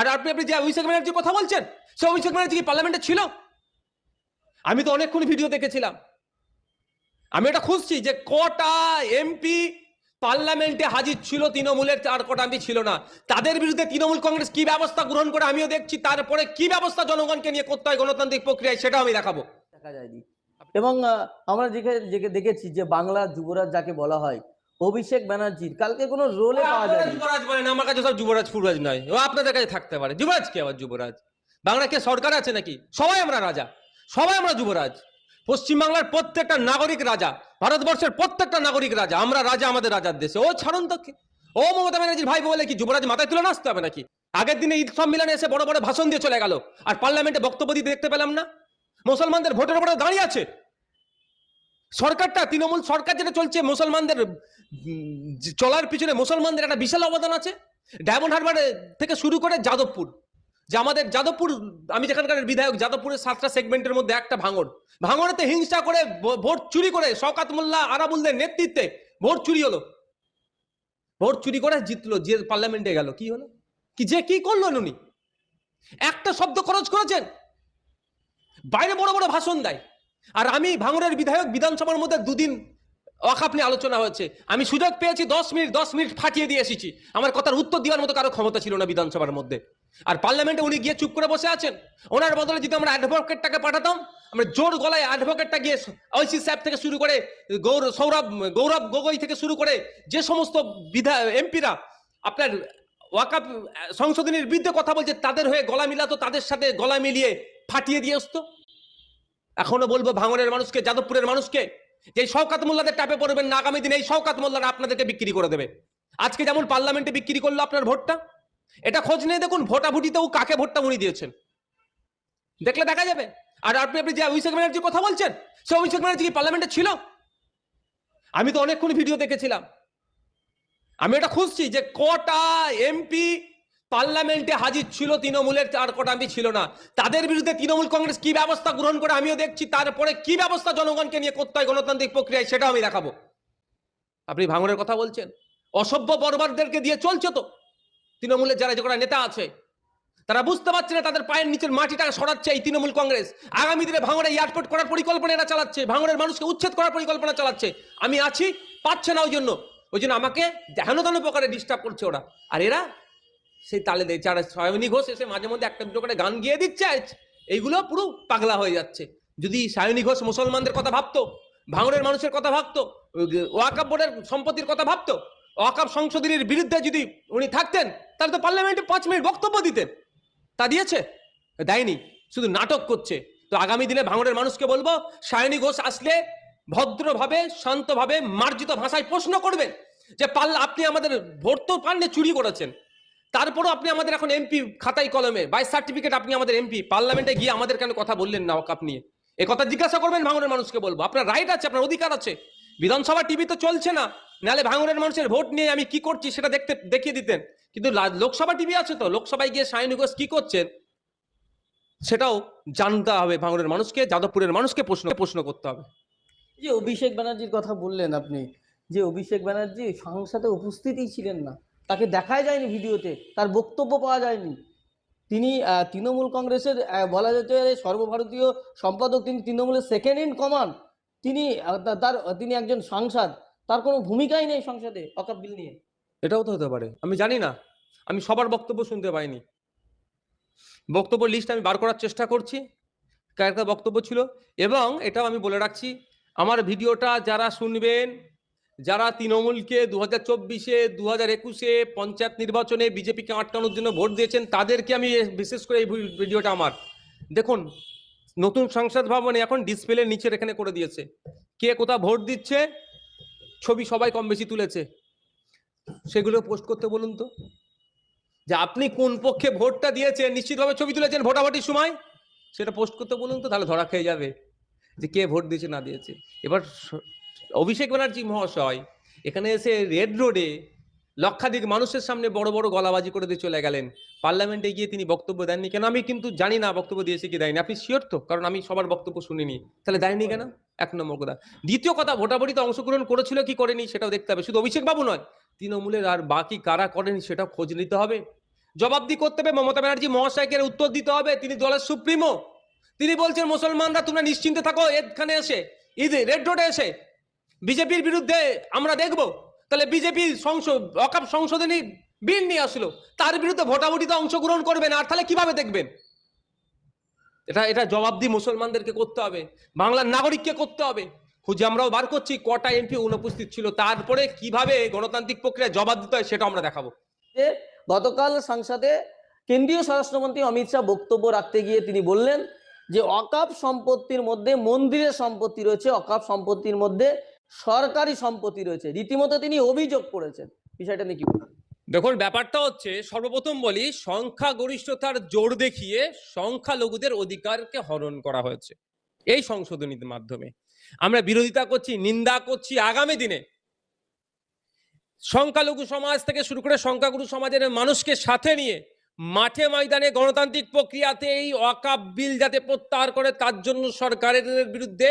আর আপনি আপনি যে অভিষেক ব্যানার্জির কথা বলছেন, সে অভিষেক ব্যানার্জি কি পার্লামেন্টে ছিল? আমি তো অনেকক্ষণ ভিডিও দেখেছিলাম। আমি এটা খুঁজছি যে কটা এমপি পার্লামেন্টে হাজির ছিল তৃণমূলের চার কটা এমপি ছিল না। তাদের বিরুদ্ধে তৃণমূল কংগ্রেস কি ব্যবস্থা গ্রহণ করে আমিও দেখছি, তারপরে কি ব্যবস্থা জনগণকে নিয়ে করতে হয় গণতান্ত্রিক প্রক্রিয়ায় সেটা আমি দেখাবো। দেখা যায়নি। এবং আমরা যেখানে দেখেছি যে বাংলা যুবরাজ যাকে বলা হয় অভিষেক ব্যানার্জির। কালকে কোনো রোলে পাওয়া যায়নি। যুবরাজ বলেন আমার কাছে সব যুবরাজ ফুররাজ নয়। ও আপনাদের কাছে থাকতে পারে। যুবরাজ কে আবার যুবরাজ? বাংলা কে সরকার আছে নাকি? সবাই আমরা রাজা। সবাই আমরা যুবরাজ। পশ্চিমবাংলার প্রত্যেকটা নাগরিক রাজা। ভারতবর্ষের প্রত্যেকটা নাগরিক রাজা। আমরা রাজা আমাদের রাজার দেশে। ও ছাড়ুন তো ও মমতা ব্যানার্জির ভাই বলে কি যুবরাজ মাথায় তুলে নাচতে হবে নাকি? আগের দিনে ঈদ সম্মেলনে এসে বড় বড় ভাষণ দিয়ে চলে গেল। আর পার্লামেন্টে বক্তব্য দিতে দেখতে পেলাম না। মুসলমানদের ভোটের উপরে দাঁড়িয়ে আছে। সরকারটা, তৃণমূল সরকার যেটা চলছে, মুসলমানদের চলার পিছনে মুসলমানদের একটা বিশাল অবদান আছে। ডায়মন্ড হারবার থেকে শুরু করে যাদবপুর। যে আমাদের যাদবপুর, আমি যেখানকার বিধায়ক, যাদবপুরের সাতটা সেগমেন্টের মধ্যে একটা ভাঙড়। ভাঙড়েতে হিংসা করে ভোট চুরি করে, শওকাত মোল্লা, আরাবুলদের নেতৃত্বে ভোট চুরি হলো। ভোট চুরি করে জিতলো, যে পার্লামেন্টে গেল। কি হলো? কি যে কি করল উনি? একটা শব্দ খরচ করেছেন। বাইরে বড় বড় ভাষণ দেয়। আর আমি ভাঙড়ের বিধায়ক বিধানসভার মধ্যে দুদিন অকাপ নিয়ে আলোচনা হয়েছে। আমি সুযোগ পেয়েছি, দশ মিনিট দশ মিনিট ফাটিয়ে দিয়ে এসেছি। আমার কথার উত্তর দেওয়ার মতো কারও ক্ষমতা ছিল না বিধানসভার মধ্যে। আর পার্লামেন্টে উনি গিয়ে চুপ করে বসে আছেন। ওনার বদলে যদি আমরা অ্যাডভোকেটটাকে পাঠাতাম, আমরা জোর গলায় অ্যাডভোকেটটা গিয়ে ঐশী সাহেব থেকে শুরু করে গৌর, সৌরভ, গৌরব গগৈ থেকে শুরু করে যে সমস্ত বিধা, এমপিরা আপনার ওয়াকাপ সংশোধনীর বিরুদ্ধে কথা বলছে, তাদের হয়ে গলা মিলাতো, তাদের সাথে গলা মিলিয়ে ফাটিয়ে দিয়ে আসতো। এখনও বলব ভাঙনের মানুষকে, যাদবপুরের মানুষকে যে শওকাত মোল্লাদের টাপে পড়বেন না আগামী দিনে, এই শওকাত মোল্লারা আপনাদেরকে বিক্রি করে দেবে। আজকে যেমন পার্লামেন্টে বিক্রি করল আপনার ভোটটা, এটা খোঁজ নিয়ে দেখুন, ভোটাভুটিতেও কাকে ভোটটা উনি দিয়েছেন। দেখলে দেখা যাবে। আর আপনি আপনি যে অভিষেক ব্যানার্জির কথা বলছেন, সে অভিষেক ব্যানার্জি কি পার্লামেন্টে ছিল? আমি তো অনেকক্ষণ ভিডিও দেখেছিলাম। আমি এটা খুঁজছি যে কটা এমপি পার্লামেন্টে হাজির ছিল তৃণমূলের চার কটা এমপি ছিল না। তাদের বিরুদ্ধে তৃণমূল কংগ্রেস কি ব্যবস্থা গ্রহণ করে আমিও দেখছি, তারপরে কি ব্যবস্থা জনগণকে নিয়ে করতে হয় গণতান্ত্রিক প্রক্রিয়ায় সেটা আমি দেখাবো। আপনি ভাঙনের কথা বলছেন, অসভ্য বর্বরদেরকে দিয়ে চলছে তো। তৃণমূলের যারা যে নেতা আছে, তারা বুঝতে পারছে না তাদের পায়ের নিচের মাটিটা সরাচ্ছে এই তৃণমূল কংগ্রেস। আগামী দিনে ভাঙড়ে এয়ারপোর্ট করার পরিকল্পনা এরা চালাচ্ছে ভাঙড়ের মানুষকে উচ্ছেদ করার পরিকল্পনা চালাচ্ছে। আমি আছি, পাচ্ছে না ওই জন্য। ওই জন্য আমাকে হেন তেন প্রকারে ডিস্টার্ব করছে ওরা। আর এরা সেই তালে দেয় যারা সায়নী ঘোষ এসে মাঝে মধ্যে একটা দুটো করে গান গিয়ে দিচ্ছে এইগুলো পুরো পাগলা হয়ে যাচ্ছে। যদি সায়নী ঘোষ মুসলমানদের কথা ভাবতো, ভাঙড়ের মানুষের কথা ভাবতো ওয়াকাপ বোর্ডের সম্পত্তির কথা ভাবতো ওয়াকাপ সংশোধনীর বিরুদ্ধে যদি উনি থাকতেন, তাহলে তো পার্লামেন্টে পাঁচ মিনিট বক্তব্য দিতেন। তা দিয়েছে? দেয়নি। শুধু নাটক করছে। তো আগামী দিনে ভাঙড়ের মানুষকে বলব, সায়নী ঘোষ আসলে ভদ্রভাবে, শান্তভাবে, মার্জিত ভাষায় প্রশ্ন করবেন যে, পাল্লা, আপনি আমাদের ভোট তো পাননি, চুরি করেছেন। তারপরও আপনি আমাদের এখন এমপি খাতাই কলমে বাই সার্টিফিকেট আপনি আমাদের এমপি পার্লামেন্টে গিয়ে আমাদের কেন কথা বললেন না ওকাপ নিয়ে? এ কথা জিজ্ঞাসা করবেন ভাঙনের মানুষকে বলব। আপনার রাইট আছে, আপনার অধিকার আছে। বিধানসভা টিভি তো চলছে না, নাহলে ভাঙনের মানুষের ভোট নিয়ে আমি কি করছি সেটা দেখতে, দেখিয়ে দিতেন। কিন্তু লোকসভা টিভি আছে তো, লোকসভায় গিয়ে সায়নী ঘোষ কি করছেন? সেটাও জানতে হবে ভাঙনের মানুষকে, যাদবপুরের মানুষকে প্রশ্ন প্রশ্ন করতে হবে। যে অভিষেক ব্যানার্জির কথা বললেন আপনি, যে অভিষেক ব্যানার্জি সংসদে উপস্থিতই ছিলেন না। তাকে দেখাই যায়নি ভিডিওতে, তার বক্তব্য পাওয়া যায়নি। তিনি তৃণমূল কংগ্রেসের বলা যেতে পারে সর্বভারতীয় সম্পাদক, তিনি তৃণমূলের সেকেন্ড ইন কমান্ড তিনি তার, তিনি একজন সাংসদ। তার কোনো ভূমিকাই নেই সংসদে অকাপ বিল নিয়ে। এটাও তো হতে পারে। আমি জানি না। আমি সবার বক্তব্য শুনতে পাইনি। বক্তব্য লিস্ট আমি বার করার চেষ্টা করছি। কার কার বক্তব্য ছিল? এবং এটাও আমি বলে রাখছি, আমার ভিডিওটা যারা শুনবেন যারা তৃণমূলকে দু হাজার চব্বিশে দু হাজার একুশে পঞ্চায়েত নির্বাচনে বিজেপিকে আটকানোর জন্য ভোট দিয়েছেন, তাদেরকে আমি বিশেষ করে এই ভিডিওটা আমার। দেখুন, নতুন সংসদ ভবনে এখন ডিসপ্লে নিচের এখানে করে দিয়েছে। কে কোথাও ভোট দিচ্ছে, ছবি সবাই কম বেশি তুলেছে। সেগুলো পোস্ট করতে বলুন তো। যে আপনি কোন পক্ষে ভোটটা দিয়েছেন, নিশ্চিতভাবে ছবি তুলেছেন ভোটাভুটির সময়, সেটা পোস্ট করতে বলুন তো, তাহলে ধরা খেয়ে যাবে। যে কে ভোট দিয়েছে, না দিয়েছে। এবার অভিষেক ব্যানার্জি মহাশয়, এখানে এসে রেড রোডে লক্ষাধিক মানুষের সামনে বড় বড় গলাবাজি করে দিয়ে চলে গেলেন। পার্লামেন্টে গিয়ে তিনি বক্তব্য দেননি কেন? আমি কিন্তু জানি না বক্তব্য দিয়েছে কি দেয়নি। আপনি শিওর তো? কারণ আমি সবার বক্তব্য শুনিনি। তাহলে দেয়নি কেন? এক নম্বর কথা। দ্বিতীয় কথা, ভোটাভুটিতে অংশগ্রহণ করেছিল কি করেনি সেটাও দেখতে হবে। শুধু অভিষেক বাবু নয়, তৃণমূলের আর বাকি কারা করেনি সেটা খোঁজ নিতে হবে। জবাবদি করতে হবে, মমতা ব্যানার্জি মহাশয়কে উত্তর দিতে হবে। তিনি দলের সুপ্রিমো। তিনি বলছেন, মুসলমানরা, তোমরা নিশ্চিন্তে থাকো, এখানে এসে ঈদ রেড রোডে এসে বিজেপির বিরুদ্ধে আমরা দেখব। তাহলে বিজেপি সংসদ, অকাপ সংশোধনী বিল নিয়ে আসলো। তার বিরুদ্ধে ভোটাভুটিতে অংশগ্রহণ করবেন, আর তাহলে কীভাবে দেখবেন? এটা এটা জবাব জবাবদি মুসলমানদেরকে করতে হবে, বাংলার নাগরিককে করতে হবে। খুঁজে আমরাও বার করছি, কটা এমপি অনুপস্থিত ছিল, তারপরে কীভাবে গণতান্ত্রিক প্রক্রিয়া জবাব দিতে হয় সেটা আমরা দেখাবো। যে গতকাল সংসদে কেন্দ্রীয় স্বরাষ্ট্রমন্ত্রী অমিত শাহ বক্তব্য রাখতে গিয়ে তিনি বললেন যে, অকাপ সম্পত্তির মধ্যে মন্দিরের সম্পত্তি রয়েছে, অকাপ সম্পত্তির মধ্যে সরকারি সম্পত্তি রয়েছে। রীতিমতো তিনি অভিযোগ করেছেন। বিষয়টা নিয়ে কি? দেখুন, ব্যাপারটা হচ্ছে, সর্বপ্রথম বলি, সংখ্যাগরিষ্ঠতার জোর দেখিয়ে সংখ্যালঘুদের অধিকারকে হরণ করা হয়েছে এই সংশোধনীর মাধ্যমে। আমরা বিরোধিতা করছি, নিন্দা করছি আগামী দিনে। সংখ্যালঘু সমাজ থেকে শুরু করে সংখ্যাগুরু সমাজের মানুষকে সাথে নিয়ে মাঠে ময়দানে গণতান্ত্রিক প্রক্রিয়াতে এই অকাপ বিল যাতে প্রত্যাহার করে, তার জন্য সরকারের বিরুদ্ধে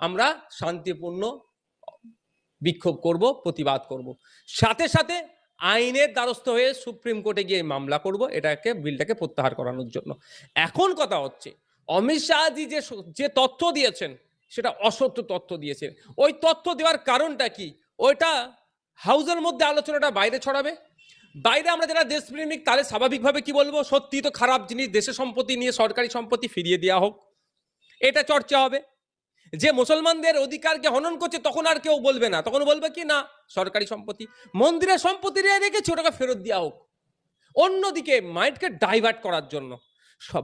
আমরা শান্তিপূর্ণ বিক্ষোভ করব, প্রতিবাদ করব। সাথে সাথে আইনের দ্বারস্থ হয়ে সুপ্রিম কোর্টে গিয়ে মামলা করব, এটাকে, বিলটাকে প্রত্যাহার করানোর জন্য। এখন কথা হচ্ছে, অমিত শাহজি যে যে তথ্য দিয়েছেন, সেটা অসত্য তথ্য দিয়েছেন। ওই তথ্য দেওয়ার কারণটা কি? ওইটা হাউসের মধ্যে আলোচনাটা বাইরে ছড়াবে? বাইরে আমরা যারা দেশপ্রেমিক, তাহলে স্বাভাবিকভাবে কি বলব? সত্যি তো খারাপ জিনিস দেশের সম্পত্তি নিয়ে সরকারি সম্পত্তি ফিরিয়ে দেওয়া হোক। এটা চর্চা হবে। যে মুসলমানদের অধিকারকে হনন করছে, তখন আর কেউ বলবে না। তখন বলবে কি, না, সরকারি সম্পত্তি, মন্দিরের সম্পত্তি রেখে রেখেছে, ওটাকে ফেরত দেওয়া হোক। অন্যদিকে মাইন্ডকে ডাইভার্ট করার জন্য।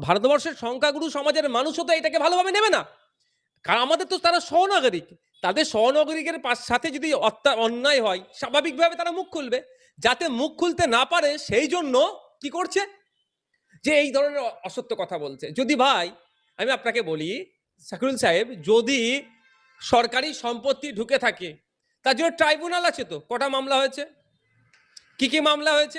ভারতবর্ষের সংখ্যাগুরু সমাজের মানুষও তো এটাকে ভালোভাবে নেবে না। কারণ আমাদের তো তারা সহনাগরিক তাদের সহনাগরিকের পাশ- সাথে যদি অন্যায় হয়, স্বাভাবিকভাবে তারা মুখ খুলবে। যাতে মুখ খুলতে না পারে, সেই জন্য কি করছে? যে এই ধরনের অসত্য কথা বলছে। যদি ভাই, আমি আপনাকে বলি সাকিরুল সাহেব যদি সরকারি সম্পত্তি ঢুকে থাকে, তার জন্য ট্রাইব্যুনাল আছে তো, কটা মামলা হয়েছে? কি কি মামলা হয়েছে?